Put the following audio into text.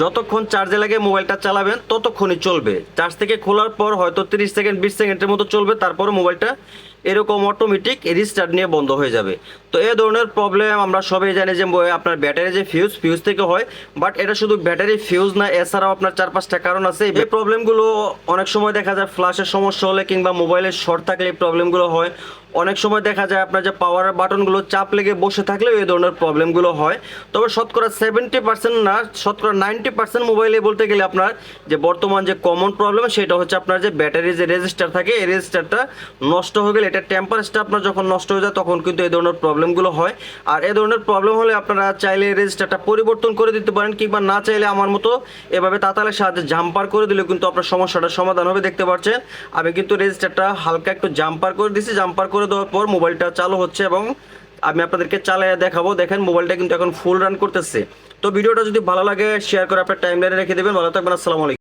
যতক্ষণ চার্জে লাগে মোবাইলটা চালাবেন, ততক্ষণই চলবে। চার্জ থেকে খোলার পর হয়তো তিরিশ সেকেন্ড বিশ সেকেন্ডের মতো চলবে, তারপর মোবাইলটা এরকম অটোমেটিক রিস্টার্ট নিয়ে বন্ধ হয়ে যাবে। তো এ ধরনের প্রবলেম আমরা সবাই জানি যে আপনার ব্যাটারি যে ফিউজ ফিউজ থেকে হয় বাট এটা শুধু ব্যাটারি ফিউজ না, এছাড়াও আপনার চার পাঁচটা কারণ আছে। এই প্রবলেমগুলো অনেক সময় দেখা যায় ফ্ল্যাশের সমস্যা হলে কিংবা মোবাইলের শর্ট থাকলে এই প্রবলেমগুলো হয়। অনেক সময় দেখা যায় আপনার যে পাওয়ার বাটনগুলো চাপ লেগে বসে থাকলেও এই ধরনের প্রবলেমগুলো হয়। তবে শতকরা সেভেন্টি পার্সেন্ট না, শতকরা নাইনটি পার্সেন্ট মোবাইলে বলতে গেলে আপনার যে বর্তমান যে কমন প্রবলেম সেটা হচ্ছে আপনার যে ব্যাটারি যে রেজিস্টার থাকে, এই রেজিস্টারটা নষ্ট হয়ে গেলে, এটা টেম্পারেচারটা আপনার যখন নষ্ট হয়ে যায়, তখন কিন্তু এই ধরনের প্রবলেমগুলো হয়। আর এই ধরনের প্রবলেম হলে আপনারা চাইলে রেজিস্টারটা পরিবর্তন করে দিতে পারেন, কিংবা না চাইলে আমার মতো এভাবে তাতালের সাহায্যে জাম্পার করে দিলে কিন্তু আপনার সমস্যাটার সমাধান হবে, দেখতে পাচ্ছেন? আমি কিন্তু রেজিস্টারটা হালকা একটু জাম্পার করে দিয়েছি জাম্পার করে দেওয়ার পর মোবাইলটা চালু হচ্ছে এবং আমি আপনাদেরকে চালাইয়া দেখাবো। দেখেন, মোবাইলটা কিন্তু এখন ফুল রান করতেছে। তো ভিডিওটা যদি ভালো লাগে শেয়ার করে আপনার টাইম রেখে দেবেন। ভালো থাকবেন, আসসালামু